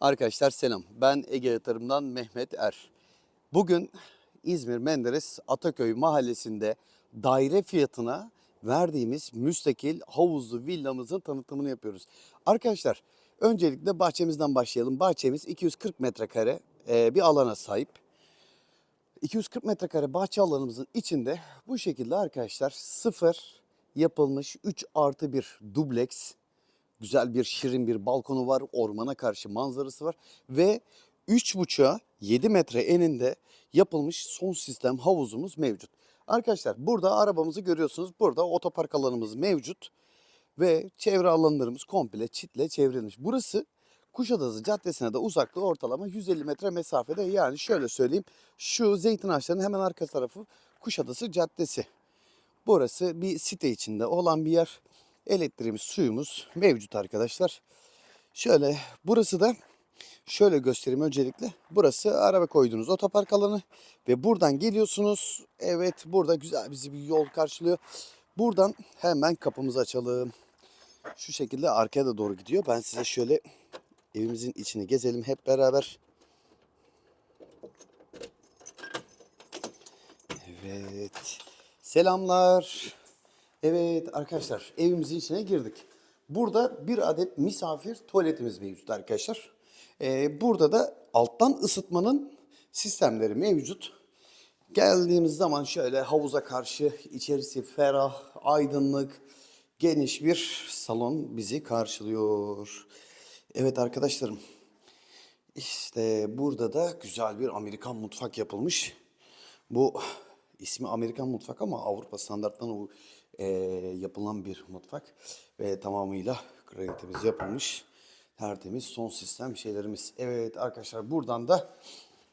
Arkadaşlar selam. Ben Ege Yatırım'dan Mehmet Er. Bugün İzmir Menderes Ataköy mahallesinde daire fiyatına verdiğimiz müstakil havuzlu villamızın tanıtımını yapıyoruz. Arkadaşlar öncelikle bahçemizden başlayalım. Bahçemiz 240 metrekare e, bir alana sahip. 240 metrekare bahçe alanımızın içinde bu şekilde arkadaşlar sıfır yapılmış 3 artı 1 dubleks güzel bir şirin bir balkonu var. Ormana karşı manzarası var. Ve 3,5'a 7 metre eninde yapılmış son sistem havuzumuz mevcut. Arkadaşlar burada arabamızı görüyorsunuz. Burada otopark alanımız mevcut. Ve çevre alanlarımız komple çitle çevrilmiş. Burası Kuşadası Caddesi'ne de uzaklığı ortalama 150 metre mesafede. Yani şöyle söyleyeyim. Şu zeytin ağaçlarının hemen arka tarafı Kuşadası Caddesi. Burası bir site içinde olan bir yer. Elektriğimiz, suyumuz mevcut arkadaşlar. Şöyle burası da şöyle göstereyim öncelikle. Burası araba koyduğunuz otopark alanı ve buradan geliyorsunuz. Evet burada güzel bizi bir yol karşılıyor. Buradan hemen kapımızı açalım. Şu şekilde arkaya da doğru gidiyor. Ben size şöyle evimizin içini gezelim hep beraber. Evet. Selamlar. Evet arkadaşlar evimizin içine girdik. Burada bir adet misafir tuvaletimiz mevcut arkadaşlar. Ee, burada da alttan ısıtmanın sistemleri mevcut. Geldiğimiz zaman şöyle havuza karşı içerisi ferah, aydınlık, geniş bir salon bizi karşılıyor. Evet arkadaşlarım. İşte burada da güzel bir Amerikan mutfak yapılmış. Bu ismi Amerikan mutfak ama Avrupa standartlarına e, yapılan bir mutfak. Ve tamamıyla granitimiz yapılmış. Tertemiz son sistem şeylerimiz. Evet arkadaşlar buradan da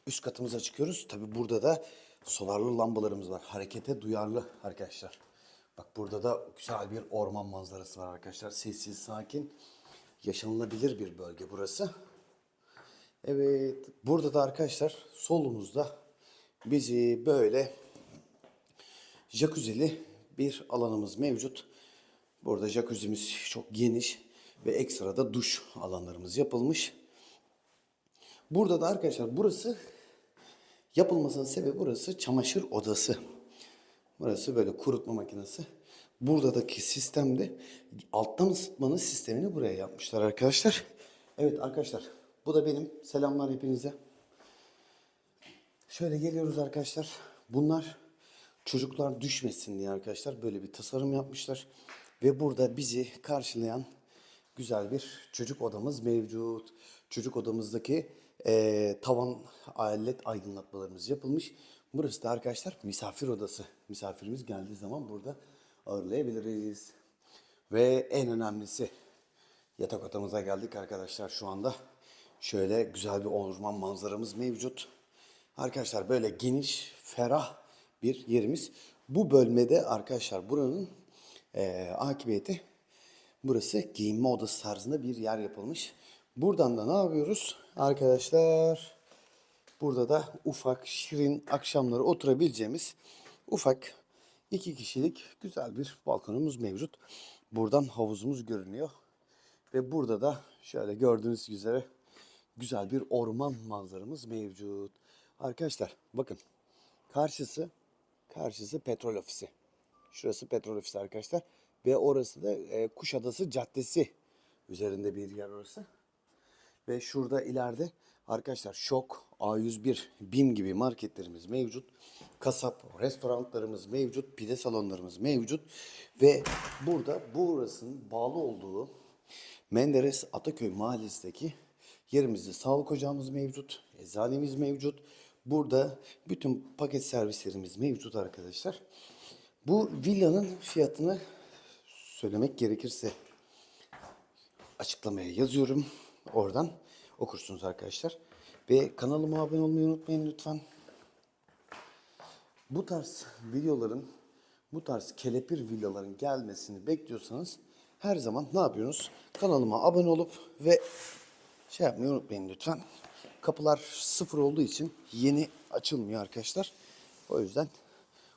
üst katımıza çıkıyoruz. Tabi burada da solarlı lambalarımız var. Harekete duyarlı arkadaşlar. Bak burada da güzel bir orman manzarası var arkadaşlar. Sessiz, sakin, yaşanılabilir bir bölge burası. Evet, burada da arkadaşlar solumuzda bizi böyle jacuzzi'li bir alanımız mevcut. Burada jacuzzi'miz çok geniş ve ekstra da duş alanlarımız yapılmış. Burada da arkadaşlar burası yapılmasının sebebi burası çamaşır odası. Burası böyle kurutma makinesi. Buradaki sistemde alttan ısıtmanın sistemini buraya yapmışlar arkadaşlar. Evet arkadaşlar bu da benim. Selamlar hepinize. Şöyle geliyoruz arkadaşlar. Bunlar çocuklar düşmesin diye arkadaşlar böyle bir tasarım yapmışlar. Ve burada bizi karşılayan güzel bir çocuk odamız mevcut. Çocuk odamızdaki eee, tavan alet aydınlatmalarımız yapılmış. Burası da arkadaşlar misafir odası. Misafirimiz geldiği zaman burada ağırlayabiliriz. Ve en önemlisi yatak odamıza geldik arkadaşlar şu anda. Şöyle güzel bir orman manzaramız mevcut. Arkadaşlar böyle geniş, ferah bir yerimiz. Bu bölmede arkadaşlar buranın eee akıbeti burası giyinme odası tarzında bir yer yapılmış. Buradan da ne yapıyoruz? Arkadaşlar burada da ufak, şirin akşamları oturabileceğimiz ufak iki kişilik güzel bir balkonumuz mevcut. Buradan havuzumuz görünüyor. Ve burada da şöyle gördüğünüz üzere güzel bir orman manzaramız mevcut. Arkadaşlar bakın karşısı karşısı petrol ofisi. Şurası petrol ofisi arkadaşlar. Ve orası da e, Kuşadası Caddesi üzerinde bir yer orası. Ve şurada ileride arkadaşlar Şok, A101, BİM gibi marketlerimiz mevcut. Kasap, restoranlarımız mevcut, pide salonlarımız mevcut. Ve burada burasının bağlı olduğu Menderes Ataköy mahallesindeki yerimizde sağlık ocağımız mevcut, eczanemiz mevcut. Burada bütün paket servislerimiz mevcut arkadaşlar. Bu villanın fiyatını söylemek gerekirse açıklamaya yazıyorum. Oradan okursunuz arkadaşlar. Ve kanalıma abone olmayı unutmayın lütfen. Bu tarz videoların, bu tarz kelepir villaların gelmesini bekliyorsanız her zaman ne yapıyorsunuz? Kanalıma abone olup ve şey yapmayı unutmayın lütfen. Kapılar sıfır olduğu için yeni açılmıyor arkadaşlar. O yüzden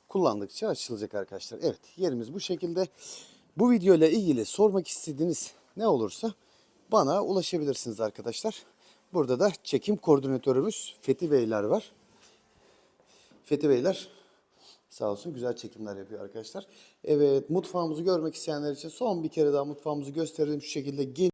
kullandıkça açılacak arkadaşlar. Evet yerimiz bu şekilde. Bu video ile ilgili sormak istediğiniz ne olursa bana ulaşabilirsiniz arkadaşlar. Burada da çekim koordinatörümüz Fethi Beyler var. Fethi Beyler sağ olsun güzel çekimler yapıyor arkadaşlar. Evet mutfağımızı görmek isteyenler için son bir kere daha mutfağımızı gösterelim. Şu şekilde